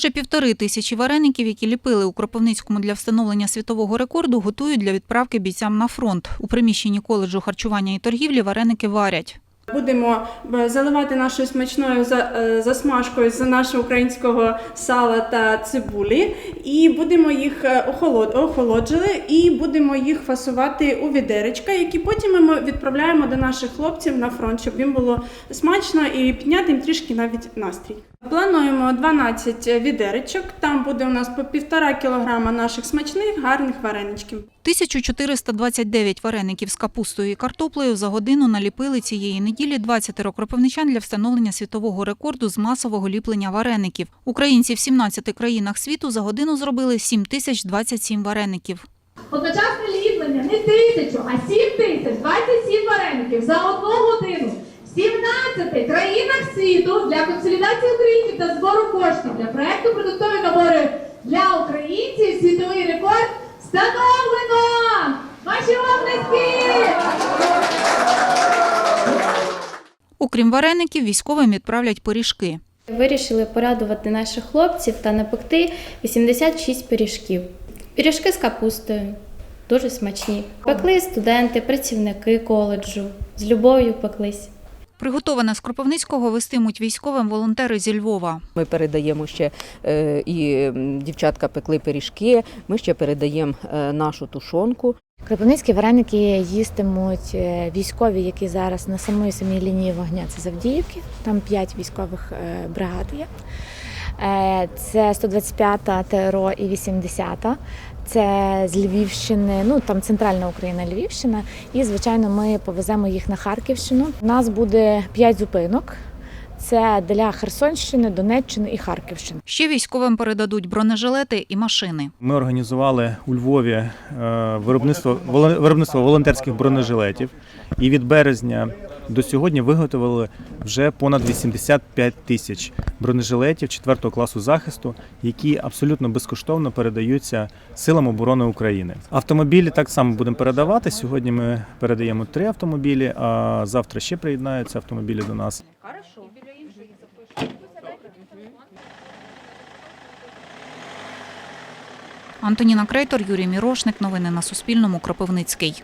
Майже півтори тисячі вареників, які ліпили у Кропивницькому для встановлення світового рекорду, готують для відправки бійцям на фронт. У приміщенні коледжу харчування і торгівлі вареники варять. Будемо е, заливати нашою смачною е, засмажкою з нашого українського сала та цибулі, і будемо їх е, охолоджили, і будемо їх фасувати у відеречка, які потім ми відправляємо до наших хлопців на фронт, щоб їм було смачно і підняти їм трішки навіть настрій. Плануємо 12 відеречок. Там буде у нас по півтора кілограма наших смачних гарних вареничків. 1429 вареників з капустою і картоплею за годину наліпили цієї неділі 20 кропивничан для встановлення світового рекорду з масового ліплення вареників. Українці в 17 країнах світу за годину зробили 7027 вареників. Одночасне ліплення не тисячу, а сім тисяч 27 вареників за одну годину в 17 країнах світу для консолідації українців та збору коштів для проекту продуктові набори для українців світовий рекорд встановлено! Ваші облески! Окрім вареників, військовим відправлять пиріжки. Вирішили порадувати наших хлопців та напекти 86 пиріжків. Пиріжки з капустою, дуже смачні. Пекли студенти, працівники коледжу, з любов'ю пеклись. Приготоване з Кропивницького вестимуть військовим волонтери зі Львова. Ми передаємо ще е, і дівчатка пекли пиріжки. Ми ще передаємо е, нашу тушонку. Кропивницькі вареники їстимуть е, військові, які зараз на самої самій лінії вогня. Це Завдіївки, там 5 військових е, бригад є. Е, Це 125-та ТРО і 80-та. Це з Львівщини, ну там центральна Україна, Львівщина. І звичайно, ми повеземо їх на Харківщину. У нас буде 5 зупинок. Це для Херсонщини, Донеччини і Харківщини. Ще військовим передадуть бронежилети і машини. Ми організували у Львові е, виробництво виробництво волонтерських бронежилетів, і від березня до сьогодні виготовили вже понад 85 тисяч бронежилетів 4 класу захисту, які абсолютно безкоштовно передаються силам оборони України. Автомобілі так само будемо передавати. Сьогодні ми передаємо три автомобілі, а завтра ще приєднаються автомобілі до нас. Антоніна Крейтор, Юрій Мірошник. Новини на Суспільному. Кропивницький.